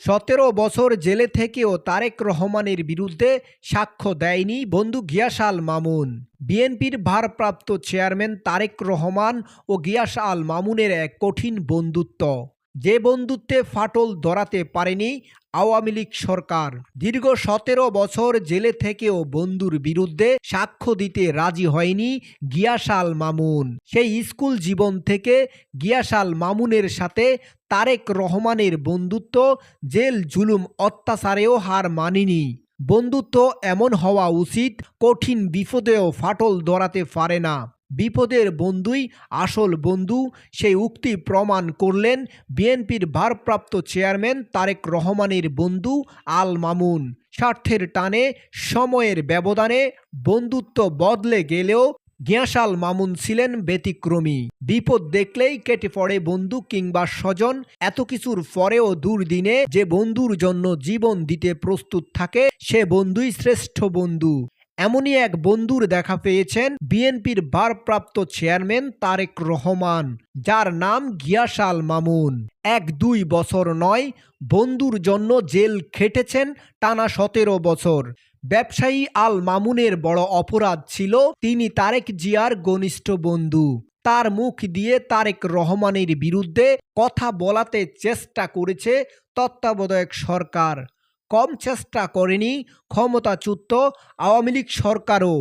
সতেরো বছর জেলে থেকেও তারেক রহমানের বিরুদ্ধে সাক্ষ্য দেয়নি বন্ধু গিয়াস আল মামুন। বিএনপির ভারপ্রাপ্ত চেয়ারম্যান তারেক রহমান ও গিয়াস আল মামুনের এক কঠিন বন্ধুত্ব। যে বন্ধুত্বে ফাটল ধরাতে পারেনি আওয়ামী লীগ সরকার। দীর্ঘ সতেরো বছর জেলে থেকেও বন্ধুর বিরুদ্ধে সাক্ষ্য দিতে রাজি হয়নি গিয়াশাল মামুন। সেই স্কুল জীবন থেকে গিয়াশাল মামুনের সাথে তারেক রহমানের বন্ধুত্ব জেল জুলুম অত্যাচারেও হার মানিনি। বন্ধুত্ব এমন হওয়া উচিত, কঠিন বিপদেও ফাটল ধরাতে পারে না। বিপদের বন্ধুই আসল বন্ধু। সেই উক্তি প্রমাণ করলেন বিএনপির ভারপ্রাপ্ত চেয়ারম্যান তারেক রহমানের বন্ধু আল মামুন। স্বার্থের টানে, সময়ের ব্যবধানে বন্ধুত্ব বদলে গেলেও গিয়াসাল মামুন ছিলেন ব্যতিক্রমী। বিপদ দেখলেই কেটে পড়ে বন্ধু কিংবা স্বজন। এত কিছুর পরেও দুর্দিনে যে বন্ধুর জন্য জীবন দিতে প্রস্তুত থাকে, সে বন্ধুই শ্রেষ্ঠ বন্ধু। এমনই এক বন্ধুর দেখা পেয়েছেন বিএনপির ভারপ্রাপ্ত চেয়ারম্যান তারেক রহমান, যার নাম গিয়াসাল মামুন। এক দুই বছর নয়, বন্ধুর জন্য জেল খেটেছেন টানা সতেরো বছর। ব্যবসায়ী আল মামুনের বড় অপরাধ ছিল তিনি তারেক জিয়ার ঘনিষ্ঠ বন্ধু। তার মুখ দিয়ে তারেক রহমানের বিরুদ্ধে কথা বলাতে চেষ্টা করেছে তত্ত্বাবধায়ক সরকার। কম চেষ্টা করেনি ক্ষমতাচ্যুত আওয়ামী লীগ সরকারও।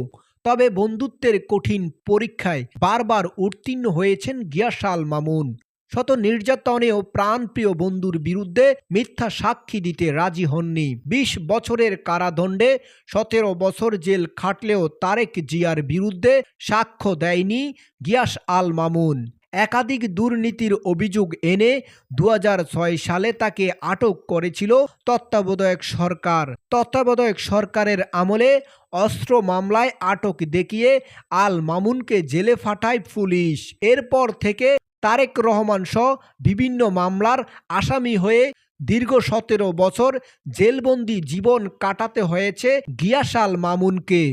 তবে বন্ধুত্বের কঠিন পরীক্ষায় বারবার উত্তীর্ণ হয়েছেন গিয়াসাল মামুন। শত নির্যাতনেও প্রাণপ্রিয় বন্ধুর বিরুদ্ধে মিথ্যা সাক্ষী দিতে রাজি হননি। বিশ বছরের কারাদণ্ডে সতেরো বছর জেল খাটলেও তারেক জিয়ার বিরুদ্ধে সাক্ষ্য দেয়নি গিয়াস আল মামুন। একাধিক দুর্নীতির অভিযোগ এনে দুহাজার ছয় সালে তাকে আটক করেছিল তত্ত্বাবধায়ক সরকার। তত্ত্বাবধায়ক সরকারের আমলে অস্ত্র মামলায় আটক দেখিয়ে আল মামুনকে জেলে ফাটায় পুলিশ। এরপর থেকে তারেক রহমান সহ বিভিন্ন মামলার আসামি হয়ে দীর্ঘ সতেরো বছর জেলবন্দি জীবন কাটাতে হয়েছে গিয়াসাল মামুনকে।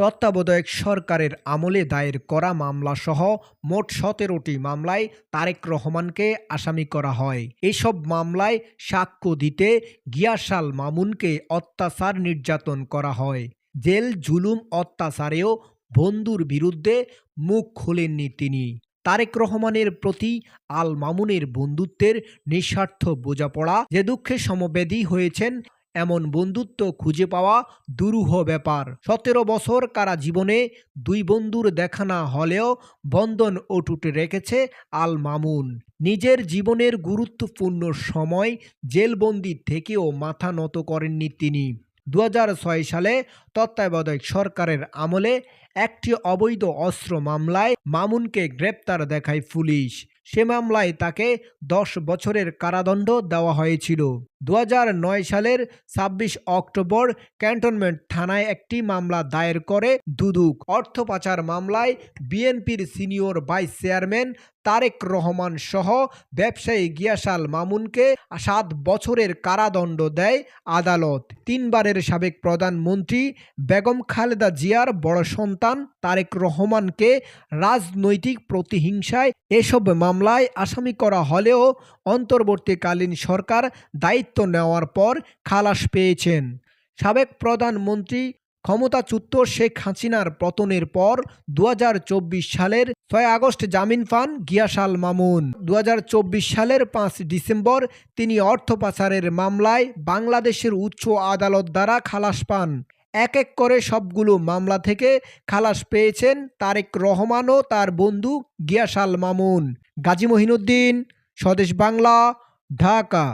তত্ত্বাবধায়ক সরকারের আমলে দায়ের করা মামলাসহ মোট সতেরোটি মামলায় তারেক রহমানকে আসামি করা হয়। এসব মামলায় সাক্ষ্য দিতে গিয়াসাল মামুনকে অত্যাচার নির্যাতন করা হয়। জেল জুলুম অত্যাচারেও বন্ধুর বিরুদ্ধে মুখ খোলেননি তিনি। তারেক রহমানের প্রতি আল মামুনের বন্ধুত্বের নিঃস্বার্থ বোঝাপড়া, যে দুঃখে সমবেদী হয়েছেন এমন বন্ধুত্ব খুঁজে পাওয়া দুরূহ ব্যাপার। সতেরো বছর কারা জীবনে দুই বন্ধুর দেখা না হলেও বন্ধন অটুট রেখেছে আল মামুন। নিজের জীবনের গুরুত্বপূর্ণ সময় জেলবন্দি থেকেও মাথা নত করেননি তিনি। দু হাজার ছয় সালে তত্ত্বাবধায়ক সরকারের আমলে একটি অবৈধ অস্ত্র মামলায় মামুনকে গ্রেপ্তার দেখায় পুলিশ। সে মামলায় তাকে দশ বছরের কারাদণ্ড দেওয়া হয়েছিল। দু হাজার নয় সালের ছাব্বিশ অক্টোবর ক্যান্টনমেন্ট থানায় একটি মামলা দায়ের করে দুদুক। অর্থ পাচার মামলায় বিএনপির senior vice chairman Tarek Rahman সহ ব্যবসায়ী গিয়াসাল মামুনকে সাত বছরের কারাদণ্ড দেয় আদালত। তিনবারের সাবেক প্রধানমন্ত্রী বেগম খালেদা জিয়ার বড় সন্তান তারেক রহমানকে রাজনৈতিক প্রতিহিংসায় এসব মামলায় আসামি করা হলেও অন্তর্বর্তীকালীন সরকার দায়িত্ব নেওয়ার পর খালাস পেয়েছেন। সাবেক প্রধানমন্ত্রী ক্ষমতাচ্যুত শেখ হাসিনার পতনের পর দু হাজার চব্বিশ সালের ছয় আগস্ট জামিন পান গিয়াসাল মামুন। দু হাজার চব্বিশ সালের পাঁচ ডিসেম্বর তিনি অর্থ পাচারের মামলায় বাংলাদেশের উচ্চ আদালত দ্বারা খালাস পান। এক এক করে সবগুলো মামলা থেকে খালাস পেয়েছেন তারেক রহমান ও তার বন্ধু গিয়াসাল মামুন। গাজী মহিনুদ্দিন, স্বদেশ বাংলা, ঢাকা।